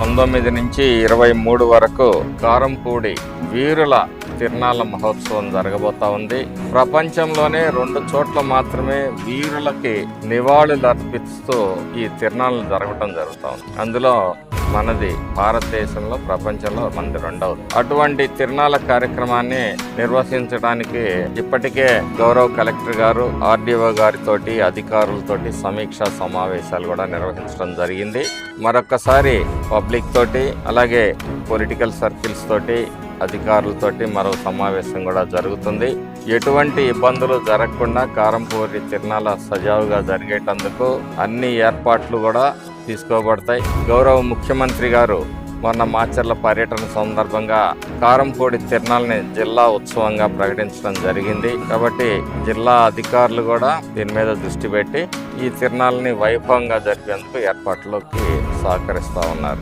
పంతొమ్మిది నుంచి ఇరవై మూడు వరకు కారంపూడి వీరుల తిరణాల మహోత్సవం జరగబోతా ఉంది. ప్రపంచంలోనే రెండు చోట్ల మాత్రమే వీరులకి నివాళులు అర్పిస్తూ ఈ తిరణాలను జరగటం జరుగుతూ ఉంది. అందులో మనది భారతదేశంలో ప్రపంచంలో మనది రెండవది. అటువంటి తిరునాళ్ళ కార్యక్రమాన్ని నిర్వహించడానికి ఇప్పటికే గౌరవ కలెక్టర్ గారు ఆర్డీఓ గారితోటి అధికారులతోటి సమీక్షా సమావేశాలు కూడా నిర్వహించడం జరిగింది. మరొకసారి పబ్లిక్ తోటి అలాగే పొలిటికల్ సర్కిల్స్ తోటి అధికారులతోటి మరో సమావేశం కూడా జరుగుతుంది. ఎటువంటి ఇబ్బందులు జరగకుండా కారంపూరి తిరునాళ్ళ సజావుగా జరిగేటందుకు అన్ని ఏర్పాట్లు కూడా తీసుకోబడతాయి. గౌరవ ముఖ్యమంత్రి గారు మొన్న మాచర్ల పర్యటన సందర్భంగా కారంపూడి తిరణాలని జిల్లా ఉత్సవంగా ప్రకటించడం జరిగింది. కాబట్టి జిల్లా అధికారులు కూడా దీని మీద దృష్టి పెట్టి ఈ తిరణాలని వైభవంగా జరిపేందుకు ఏర్పాట్లోకి సహకరిస్తూ ఉన్నారు.